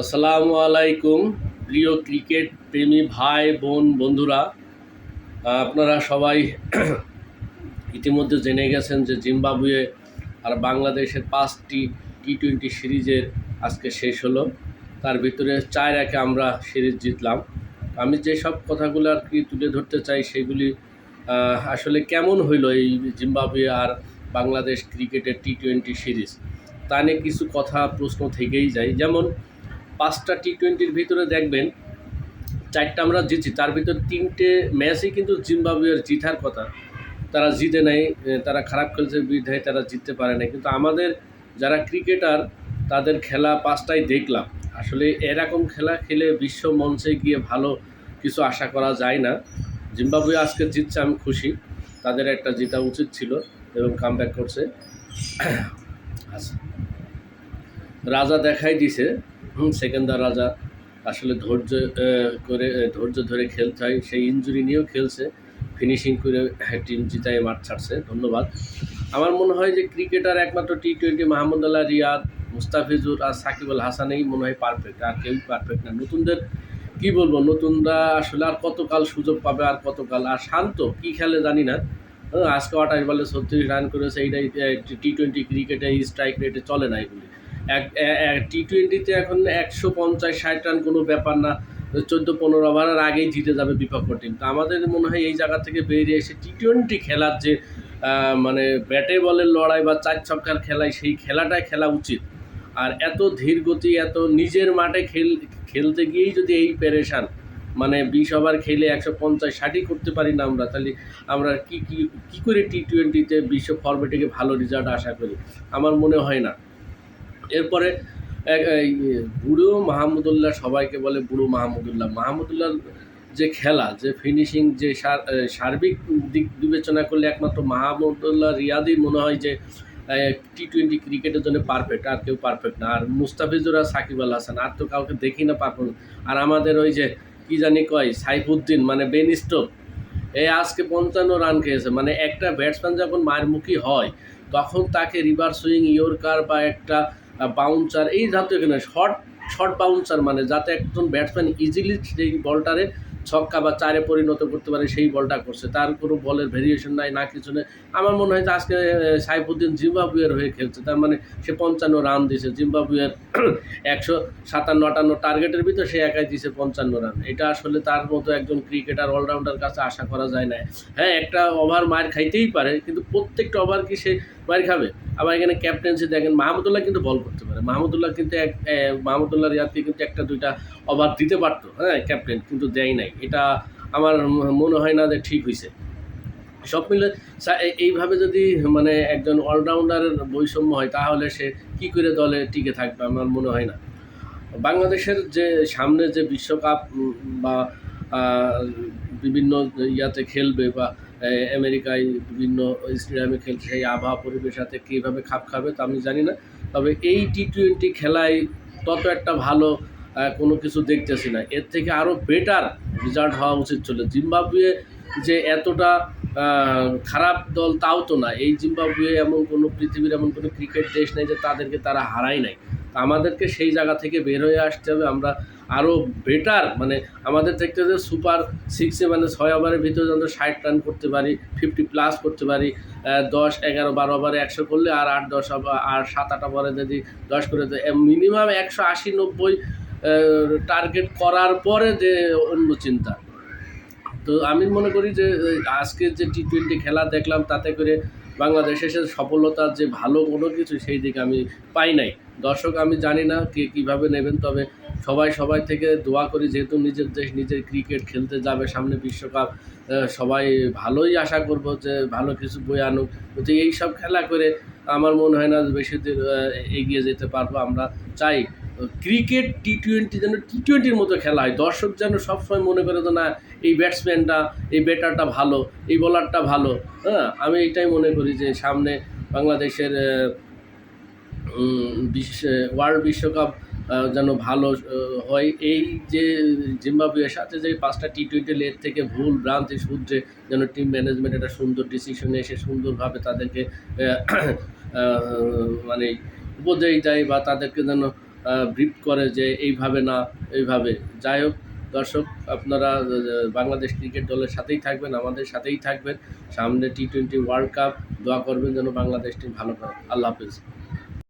আসসালামু আলাইকুম, প্রিয় ক্রিকেট প্রেমী ভাই, বোন, বন্ধুরা। আপনারা সবাই ইতিমধ্যে জেনে গেছেন যে জিম্বাবুয়ে আর বাংলাদেশের পাঁচটি টি টোয়েন্টি সিরিজের আজকে শেষ হলো। তার ভিতরে চার একে আমরা সিরিজ জিতলাম। আমি যেসব কথাগুলো আর কি তুলে ধরতে চাই সেগুলি আসলে কেমন হইল এই জিম্বাবুয়ে আর বাংলাদেশ ক্রিকেটের টি টোয়েন্টি সিরিজ? তা নিয়ে কিছু কথা প্রশ্ন থেকেই যায়। যেমন পাঁচটা টি টোয়েন্টির ভিতরে দেখবেন, চারটা আমরা জিতছি, তার ভিতর তিনটে ম্যাচই কিন্তু জিম্বাবুয়ের জিতার কথা। তারা জিতে নেয় তারা খারাপ খেলছে, বিধায় তারা জিততে পারে না কিন্তু আমাদের যারা ক্রিকেটার, তাদের খেলা পাঁচটাই দেখলাম। আসলে এরকম খেলা খেলে বিশ্ব মঞ্চে গিয়ে ভালো কিছু আশা করা যায় না। জিম্বাবুয়ে আজকে জিতছে, আমি খুশি। তাদের একটা জিতা উচিত ছিল এবং কামব্যাক করছে। আচ্ছা। রাজা দেখাই দিছে। সেকেন্দার রাজা আসলে ধৈর্য করে ধৈর্য ধরে খেলতে হয় সেই ইঞ্জুরি নিয়েও খেলছে। ফিনিশিং করে টিম জিতায় মাঠ ছাড়ছে। ধন্যবাদ। আমার মনে হয় যে ক্রিকেটার একমাত্র T twenty Mahmudullah Riyad Mustafizur আর সাকিব আল হাসানেই মনে হয় পারফেক্ট আর কেউই পারফেক্ট না। নতুনদের কি বলব? নতুনরা আসলে আর কতকাল সুযোগ পাবে আর কতকাল? আর শান্ত কি খেলে জানি না। হ্যাঁ, আজকে আঠাশ বলে ছত্রিশ রান করেছে। এইটাই টি টোয়েন্টি ক্রিকেটে স্ট্রাইক রেটে চলে না এগুলি। এক টি টোয়েন্টিতে এখন একশো পঞ্চাশ, ষাট রান কোনো ব্যাপার না। চোদ্দ, পনেরো ওভারের আগেই জিতে যাবে বিপক্ষ টিম তো আমাদের মনে হয় এই জায়গা থেকে বেরিয়ে এসে টি টোয়েন্টি খেলার যে মানে ব্যাটে বলের লড়াই বা চার ছক্কার খেলায় সেই খেলাটাই খেলা উচিত। আর এত ধীর গতি, এত নিজের মাঠে খেল, খেলতে গিয়েই যদি এই পেরেশান মানে বিশ ওভার খেলে একশো পঞ্চাশ, ষাটই করতে পারি না আমরা, তাহলে আমরা কি কি, কী করে টি টোয়েন্টিতে বিশ্ব ফরম্যাটে ভালো রেজাল্ট আশা করি? আমার মনে হয় না। এরপরে বুড়ো মাহমুদুল্লাহ সবাইকে বলে বুড়ো মাহমুদুল্লাহ। মাহমুদুল্লাহর যে খেলা, যে ফিনিশিং যে সার্বিক দিক বিবেচনা করলে একমাত্র মাহমুদুল্লাহ রিয়াদই মনে হয় যে টি টোয়েন্টি ক্রিকেটের জন্য পারফেক্ট আর কেউ পারফেক্ট না। আর মুস্তাফিজুর সাকিব আল হাসান, আর তো কাউকে দেখি না পারফেক্ট আর আমাদের ওই যে, কি জানি কয়, সাইফুদ্দিন মানে বেন স্টোক এই আজকে পঞ্চান্ন রান খেয়েছে। মানে একটা ব্যাটসম্যান যখন মারমুখী হয়, তখন তাকে রিভার সুইং ইয়র্কার বা একটা বাউন্সার এই জাতীয় কিনা শর্ট শর্ট বাউন্সার মানে যাতে একজন ব্যাটসম্যান ইজিলি সেই বলটারে ছক্কা বা চারে পরিণত করতে পারে, সেই বলটা করছে। তার কোনো বলের ভেরিয়েশন নাই, না কিছু নেই। আমার মনে হয় যে আজকে সাইফুদ্দিন জিম্বাবুয়ের হয়ে খেলছে। তার মানে সে পঞ্চান্ন রান দিয়েছে জিম্বাবুয়ের একশো সাতান্ন, আটান্ন টার্গেটের ভিতর সে একাই দিয়েছে পঞ্চান্ন রান এটা আসলে তার মতো একজন ক্রিকেটার অলরাউন্ডার কাছে আশা করা যায় না হ্যাঁ একটা ওভার মার খাইতেই পারে, কিন্তু প্রত্যেকটা ওভার কি সে মার খাবে। আবার এখানে ক্যাপ্টেন্সি দেখেন মাহমুদুল্লাহ কিন্তু বল করতে পারে। মাহমুদুল্লাহ কিন্তু এক মাহমুদুল্লাহ রিয়াদকে কিন্তু একটা, দুইটা ওভার দিতে পারতো হ্যাঁ ক্যাপ্টেন কিন্তু দেয় নাই। এটা আমার মনে হয় না যে ঠিক হয়েছে সব মিলে এইভাবে যদি মানে একজন অলরাউন্ডারের বৈষম্য হয়, তাহলে সে কি করে দলে টিকে থাকবে আমার মনে হয় না। বাংলাদেশের যে, সামনে যে বিশ্বকাপ বা বিভিন্ন ইয়াতে খেলবে বা আমেরিকায় বিভিন্ন স্টেডিয়ামে খেলছে, সেই আবহাওয়া পরিবেশ সাথে কীভাবে খাপ খাবে তা আমি জানি না। তবে এই টি টোয়েন্টি খেলায় তত একটা ভালো কোনো কিছু দেখতেছি না। এর থেকে আরও বেটার রেজাল্ট হওয়া উচিত ছিল। জিম্বাবুয়ে যে এতটা খারাপ দল তাও তো না। এই জিম্বাবুয়ে এমন কোনো পৃথিবীর এমন কোনো ক্রিকেট দেশ নেই যে তাদেরকে তারা হারায় নাই। আমাদেরকে সেই জায়গা থেকে বের হয়ে আসতে হবে। আমরা আরও বেটার মানে আমাদের থেকে যে সুপার সিক্সে মানে ছয় ওভারের ভিতরে যেন ষাট রান করতে পারি ফিফটি প্লাস করতে পারি। দশ, এগারো, বারো ওভারে একশো করলে আর আট, দশ আর সাত, আট ওভারে যদি দশ করে মিনিমাম একশো আশি, নব্বই টার্গেট করার পরে যে অন্য চিন্তা। তো আমি মনে করি যে আজকের যে টি টোয়েন্টি খেলা দেখলাম, তাতে করে বাংলাদেশের সফলতার যে ভালো কোনো কিছু, সেই দিকে আমি পাই নাই। দর্শক, আমি জানি না কে কীভাবে নেবেন, তবে সবাই সবাই থেকে দোয়া করি, যেহেতু নিজের দেশ, নিজের ক্রিকেট খেলতে যাবে সামনে বিশ্বকাপ সবাই ভালোই আশা করব যে ভালো কিছু বই আনুক। কিন্তু এই সব খেলা করে আমার মনে হয় না যে বেশি দূর এগিয়ে যেতে পারব আমরা। চাই ক্রিকেট টি টোয়েন্টি যেন টি টোয়েন্টির মতো খেলা হয়। দর্শক যেন সবসময় মনে করে যে, না, এই ব্যাটসম্যানটা এই ব্যাটারটা ভালো, এই বলারটা ভালো। হ্যাঁ আমি এটাই মনে করি যে সামনে বাংলাদেশের বিশ্ব, ওয়ার্ল্ড বিশ্বকাপ যেন ভালো হয়। এই যে জিম্বাবুয়ের সাথে যে পাঁচটা টি টোয়েন্টি লেট থেকে ভুল ভ্রান্তি সূত্রে যেন টিম ম্যানেজমেন্ট একটা সুন্দর ডিসিশনে এসে সুন্দরভাবে তাদেরকে মানে উপদেশ দেয় বা তাদেরকে যেন ব্রিফ করে যে এইভাবে না, এইভাবে। যাই হোক, দর্শক, আপনারা বাংলাদেশ ক্রিকেট দলের সাথেই থাকবেন, আমাদের সাথেই থাকবেন। সামনে টি টোয়েন্টি ওয়ার্ল্ড কাপ দোয়া করবেন যেন বাংলাদেশ টিম ভালো করে আল্লাহ হাফিজ।